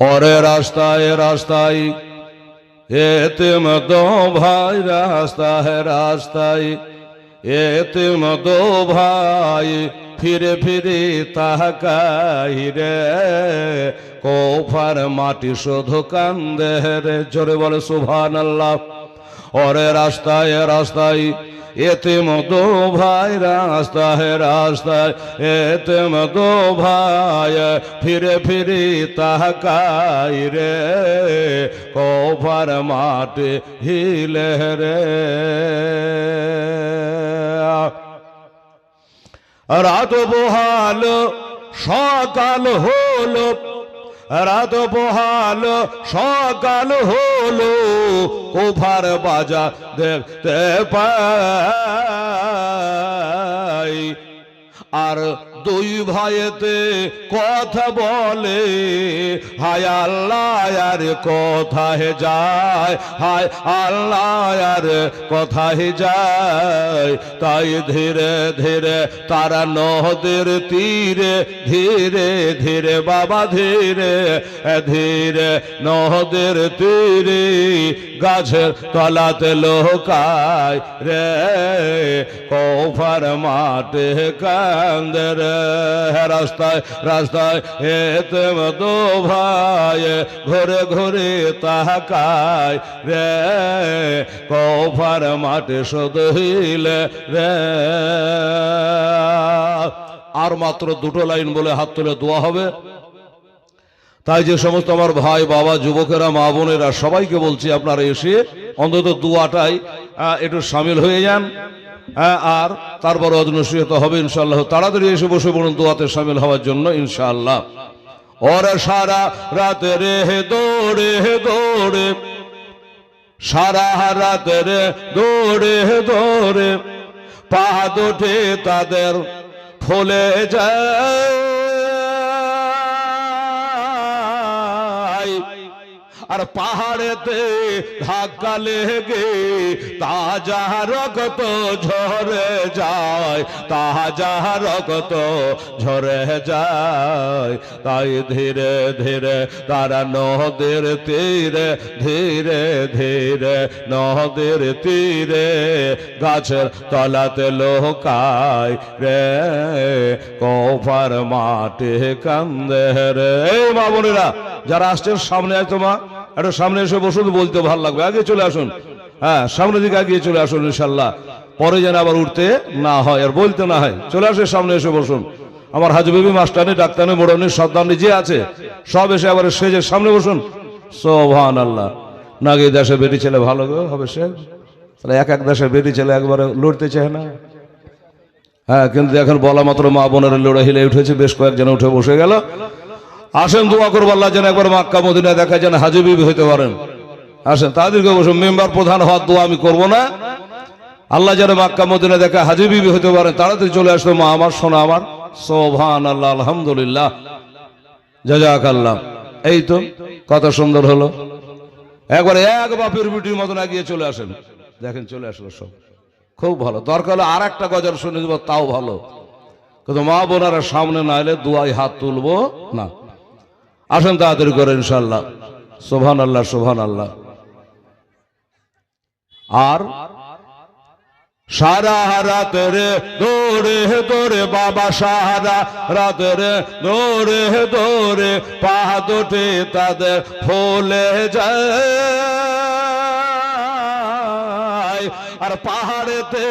ওরে রাস্তায় রাস্তায়, এতিম দো ভাই রাস্তায় রাস্তায়, এতিম দো ভাই ফিরে ফিরে তাহাকাই রে। কোফার মাটি শুধু কান্দে রে, জোরে বলে সুভান আল্লাহ ওরে রাস্তায় রাস্তায় এতিম দো ভাই রাস্তায় রাস্তায় এতিম দো ভাই ফিরে ফিরে তাহাকাই রে। কোফার মাটি হিলে রে। রাত বহাল, সকাল হলো রাত বহাল সকাল হলো কোভার বাজা দেখতে পাই। আর দুই ভাইতে কথা বলে। হায় আল্লাহ, আর কোথায় যায়। হায় আল্লাহ, আর কোথায় যায়। তাই ধীরে ধীরে তারা নদের তীরে, ধীরে ধীরে বাবা ধীরে ধীরে নদের তীরে গাছের তলাতে লোকায় রে। কৌফার মাঠে কান্দে রে। রাস্তায় রাস্তায় এতে দো ভাই ঘুরে ঘুরে তাহাকায় রে। কৌফার মাঠে সদহিলে রে। আর মাত্র দুটো লাইন বলে হাত তুলে দোয়া হবে। তাই যে সমস্ত আমার ভাই, বাবা, যুবকেরা, মা বোনেরা সবাইকে বলছি আপনারা এসে অন্তত দুয়াটাই একটু সামিল হয়ে যান। আহ, আর তারপর অজনসিহত হবে ইনশাল্লাহ তাড়াতাড়ি এসে বসে পড়ুন দোয়াতে সামিল হওয়ার জন্য ইনশাআল্লাহ। ওর সারা রাত রে হে দৌড়ে দৌড়ে। সারা রাত রে দৌড়ে দৌড়ে। পা দোটে তাদের ফলে যায়। আর পাহাড়েতে ধাক্কা লেগে তাজা রক্ত ঝরে যায়, তাজা রক্ত ঝরে যায়। তাই ধীরে ধীরে তারা নদের তীরে, ধীরে ধীরে নদের তীরে গাছের তলাতে লোকায় রে, কফার মাঠে কান্দে রে। মা বোনেরা, যারা আসছেন সামনে তোমা একটু সামনে এসে বসুন বলতে ভালো লাগবে। আগে চলে আসুন। হ্যাঁ সামনের দিকে আগিয়ে চলে আসুন ইনশাল্লাহ। পরে যেন আবার উঠতে না হয়, আর বলতে না হয়। চলে আসে সামনে এসে বসুন। আমার হাজবেবি মাস্টানি ডাক্তানি মোড়ানি সর্দানি যে আছে, সব এসে আবার সেজে সামনে বসুন। সোভান আল্লাহ নাকি দেশে বেটি ছেলে ভালো হবে সে? তাহলে এক এক দেশে বেটি ছেলে একবারে লড়তে চায় না? হ্যাঁ কিন্তু এখন বলা মাত্র মা বোনের লড়ে হিলে উঠেছে, বেশ কয়েকজন উঠে বসে গেল। আসেন, দোয়া করব, আল্লাহ যেন একবার মাক্কা মদিনা দেখা যেন হাজিবি হইতে পারেন। আসেন, তাদেরকে বসুন মেম্বার প্রধান হওয়ার দোয়া আমি করব না। আল্লাহ যেন মাক্কা মদিনা দেখা হাজিবি হইতে পারেন। তাড়াতাড়ি চলে আসলো মা আমার সোনা আমার। সোভান আল্লাহ আলহামদুলিল্লাহ। জাজাক আল্লাহ এই তো, কত সুন্দর হলো। একবারে এক বাপের বিটির মতন এগিয়ে চলে আসেন। দেখেন, চলে আসলো সব। খুব ভালো। দরকার হলে আর একটা গজল শুনে দেবো তাও ভালো। কিন্তু মা বোনারা সামনে না এলে দুয়াই হাত তুলবো না। আসেন তাড়াতাড়ি করে ইনশাল্লাহ সোভান আল্লাহ সোভান আল্লাহ আর সারা রাতে রে দৌড়ে দৌড়ে বাবা সারা রাতে রে দৌড়ে দৌড়ে পা দুটি তাদের ফুলে যায়। আর পাহাড়েতে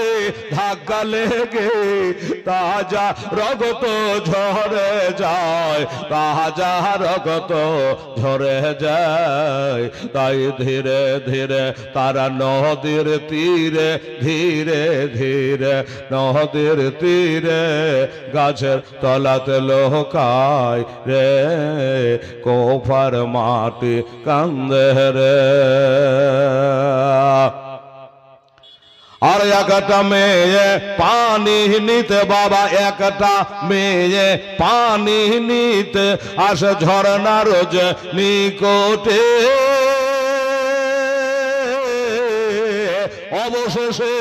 ধাক্কা লেগে তাজা রগত ঝরে যায়, তাজা রগত ঝরে যায়। তাই ধীরে ধীরে তারা নদীর তীরে, ধীরে ধীরে নদীর তীরে গাছের তলাতে লোকায় রে, কোফার মাটি কান্দে রে। আর একটা মেয়ে পানি নিতে, বাবা, একটা মেয়ে পানি নিতে আসে ঝর্ণা রোজ নিকটে। অবশেষে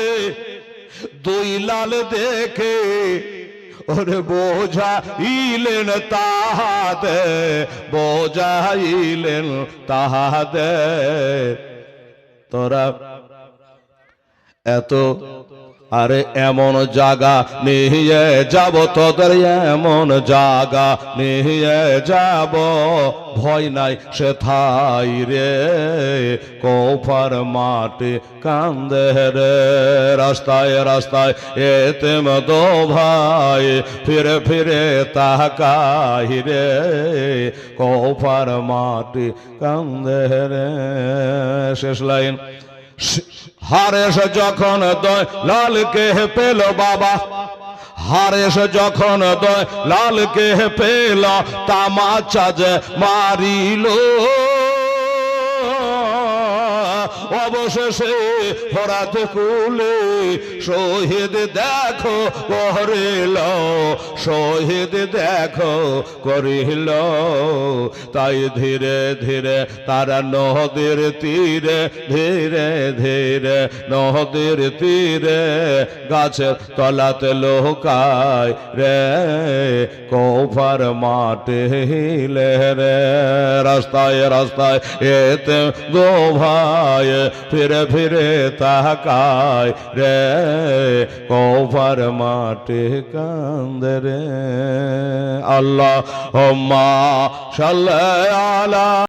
দুই লাল দেখে ওরে বোঝা বোঝাইলেন তাহাতে বোঝাইলেন তাহাতে। তোরা এত। আরে এমন জায়গা নিয়ে যাব তোদের, এমন জাগা নিয়ে যাব। ভয় নাই সে থাই রে, কৌফার মাটি কান্দে রে। রাস্তায় রাস্তায় এতে দো ভাই, ফিরে ফিরে তাকাই রে। কৌফার মাটি কান্দে রে। শেষ লাইন। হারেস যখন লালকে পেল বাবা হারেস যখন লালকে পেল তামাচা যে মারিল। অবশেষে ফরাত কুলে শহীদ দেখো করিল, শহীদ দেখো করিল। তাই ধীরে ধীরে তারা নদীর তীরে, ধীরে ধীরে নদীর তীরে গাছের তলাতে লোকায় রে কৌফার মাঠে হিলে রে। রাস্তায় রাস্তায় এতে গো ভাই ফিরে ফিরে তাহকায় রে। কৌফার মাটি কান্দে রে। আল্লাহ হোম্মা আলা